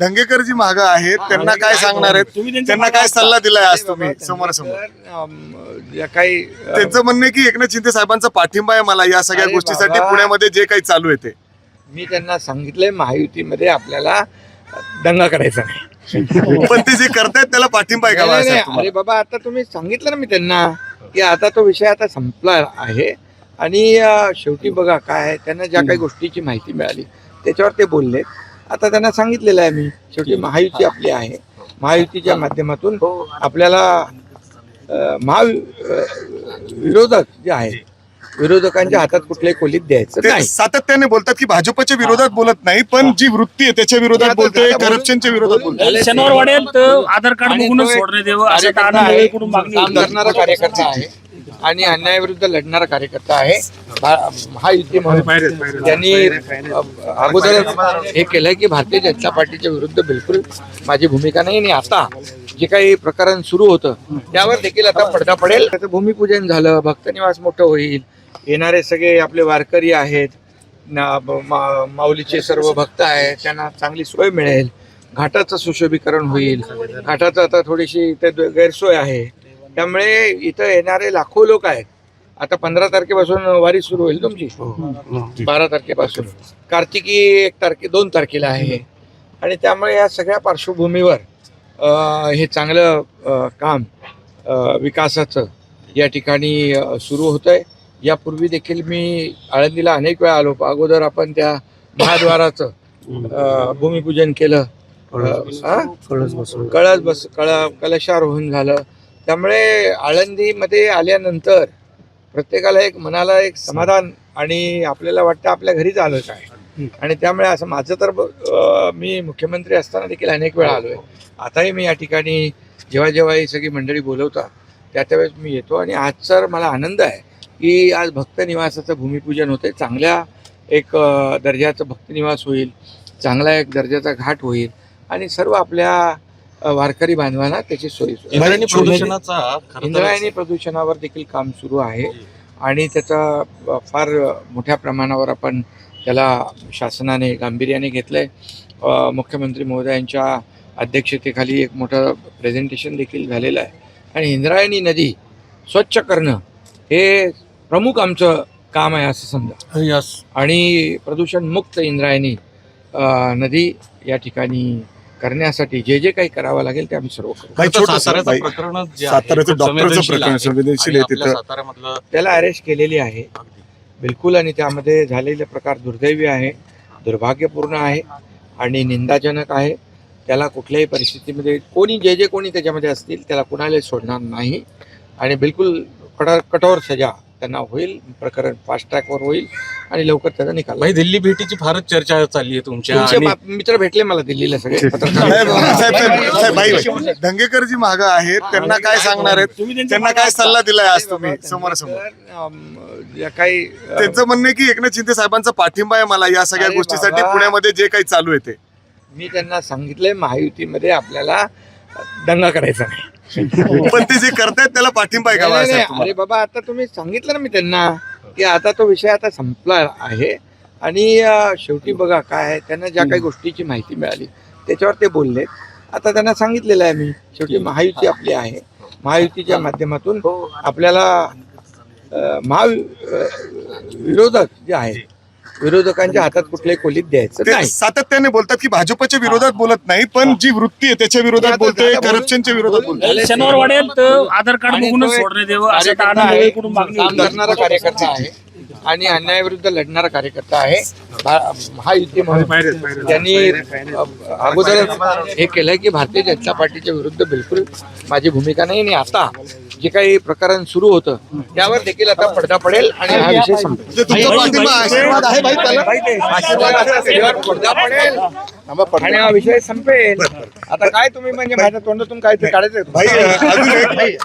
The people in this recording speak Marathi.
धंगेकर जी माग आहेत त्यांना काय सांगणार आहेत त्यांना काय. सल्ला दिलाय आज तुम्ही समोरासमोर ज्या काही त्यांचं म्हणणं आहे की एकनाथ शिंदे साहेबांचा पाठिंबा आहे मला या सगळ्या अरे गोष्टीसाठी बाबा. पुण्यामध्ये जे काही चालू आहे ते मी त्यांना सांगितलंय महायुतीमध्ये आपल्याला दंगा करायचा नाही पण ते जे करतायत त्याला पाठिंबा आहे का नाही, नाही, बाळासाहेब नाही. तुम्हाला? अरे बाबा आता तुम्ही सांगितलं ना मी त्यांना की आता तो विषय आता संपला आहे आणि अ, शेवटी बघा काय आहे, त्यांना ज्या काही गोष्टीची माहिती मिळाली त्याच्यावर ते बोलले आता त्यांना सांगितलेलं आहे मी शेवटी महायुती आपली आहे. महायुतीच्या माध्यमातून आपल्याला अ, महा विरोधक जे आहेत विरोधकांच्या हातात कुठल्याही खोलीत द्यायचं नाही. सातत्याने बोलतात की भाजपच्या विरोधात बोलत नाही पण जी वृत्ती आहे त्याच्या विरोधात बोलतोय करप्शनच्या विरोधात बोलतोय. शनिवार आधार कार्ड बघूनच काम होती. करणारा कार्यकर्ता आहे. आणि अन्यायाविरुद्ध लढणारा कार्यकर्ता आहे. हा युती म्हणून त्यांनी अगोदर हे केलंय की भारतीय जनता पार्टीच्या विरुद्ध बिलकुल माझी भूमिका नाही. आणि आता जे काही प्रकरण सुरू होतं त्यावर देखील आता पडदा पडेल. त्याचं भूमिपूजन झालं भक्तनिवास मोठं होईल. येणारे सगळे आपले वारकरी आहेत. मा- माऊलीचे सर्व भक्त आहेत. त्यांना चांगली सोय मिळेल. घाटाचं सुशोभीकरण होईल. घाटाचं आता थोडीशी ते गैरसोय आहे. त्यामुळे इथं येणारे लाखो लोक आहेत. आता पंधरा तारखेपासून वारी सुरू होईल तुमची. बारा तारखेपासून. कार्तिकी एक तारखे दोन तारखेला आहे आणि त्यामुळे या सगळ्या पार्श्वभूमीवर हे चांगलं काम विकासाचं या ठिकाणी सुरू होतं आहे यापूर्वी देखील मी आळंदीला अनेक वेळा आलो अगोदर आपण त्या महाद्वाराचं भूमिपूजन केलं. हा? कळस बस कळ कलशारोहण झालं. त्यामुळे आळंदीमध्ये आल्यानंतर प्रत्येकाला एक मनाला एक समाधान आणि आपल्याला वाटतं आपल्या घरीच आलो काय. आणि त्यामुळे असं माझं तर मी मुख्यमंत्री असताना देखील अनेक वेळा आलो आहे आताही मी या ठिकाणी जेव्हा जेव्हा ही सगळी मंडळी बोलवता त्या त्यावेळेस मी येतो आणि आज तर मला आनंद आहे की आज भक्त निवासाचं भूमिपूजन होते चांगल्या एक दर्जाचं भक्त निवास होईल चांगला एक दर्जाचा घाट होईल आणि सर्व आपल्या वारकरी बांधवांना त्याची सोयी इंद्रायणी प्रदूषणाचा खरं इंद्रायणी प्रदूषणावर देखील काम सुरू आहे आणि त्याचा फार मोठ्या प्रमाणावर आपण त्याला शासनाने गांभीर्याने घेतलं आहे मुख्यमंत्री महोदयांच्या अध्यक्षतेखाली एक मोठं प्रेझेंटेशन देखील झालेलं आहे. आणि इंद्रायणी नदी स्वच्छ करणं हे प्रमुख आमचं काम आहे असं समजा. यस आणि प्रदूषणमुक्त इंद्रायणी नदी या ठिकाणी करण्यासाठी जे जे काही करावं लागेल ते आम्ही सर्व करू. साताऱ्याचं डॉक्टरचं प्रकरण. संवेदनशील आहे. तिथं. त्याला अरेस्ट केलेली आहे. बिलकुल आणि त्यामध्ये झालेले प्रकार दुर्दैवी आहे दुर्भाग्यपूर्ण आहे आणि निंदाजनक आहे. त्याला कुठल्याही परिस्थितीमध्ये कोणी जे जे कोणी त्याच्यामध्ये असतील त्याला कुणाला सोडणार नाही. आणि बिलकुल कडा कठोर सजा त्यांना होईल. प्रकरण फास्ट ट्रॅकवर होईल. आणि लवकर त्याचा निकाल भाई दिल्ली भेटीची फारच चर्चा चालली आहे तुमच्या तुमचे आणि बाप- मित्र भेटले मला दिल्लीला सगळे साहेब, पत्रकार साहेब, साहेब, साहेब, भाई, भाई. धंगेकर जी माग आहेत त्यांना काय सांगणार आहेत त्यांना काय. सल्ला दिलाय आज तुम्ही समोरासमोर अम, काही अ, त्यांचं म्हणणं आहे की एकनाथ शिंदे साहेबांचा पाठिंबा आहे मला या सगळ्या अरे गोष्टीसाठी बाबा. पुण्यामध्ये जे काही चालू आहे ते मी त्यांना सांगितलंय महायुतीमध्ये आपल्याला दंगा करायचा नाही पण ते जे करतायत त्याला पाठिंबा आहे का नाही, नाही, बाळासाहेब नाही. तुम्हाला? अरे बाबा आता तुम्ही सांगितलं ना मी त्यांना की आता तो विषय आता संपला आहे. आणि शेवटी बघा काय आहे, त्यांना ज्या काही गोष्टीची माहिती मिळाली त्याच्यावर ते बोलले. आता त्यांना सांगितलेलं आहे मी शेवटी महायुती आपली आहे. महायुतीच्या माध्यमातून आपल्याला अ, महा विरोधक जे आहेत विरोधकांच्या हातात कुठल्याही खोलीत द्यायचं ते नाही. सातत्याने बोलतात की भाजपच्या विरोधात बोलत नाही पण जी वृत्ती आहे त्याच्या विरोधात बोलतोय करप्शनच्या विरोधात बोलतोय. शनिवार वाड्यात अ, आधार कार्ड बघूनच सोडण्यात यावं मागणी काम. करणारा कार्यकर्ता आहे. आणि अन्यायाविरुद्ध लढणारा कार्यकर्ता आहे. भा- महायुती म्हणून त्यांनी अगोदर हे केलंय की भारतीय जनता पार्टीच्या विरुद्ध बिलकुल माझी भूमिका नाही. आणि आता जे काही प्रकरण सुरू होतं त्यावर देखील आता पडदा पडेल आणि हा विषय संपेल. म्हणजे तुमचा पाठिंबा आशीर्वाद आहे भाई त्याला? आशीर्वाद असा त्याच्यावर पडदा पडेल. आणि हा विषय संपेल. आता काय तुम्ही म्हणजे माझ्या तोंडातून काय ते काढायचं भाई अजून एक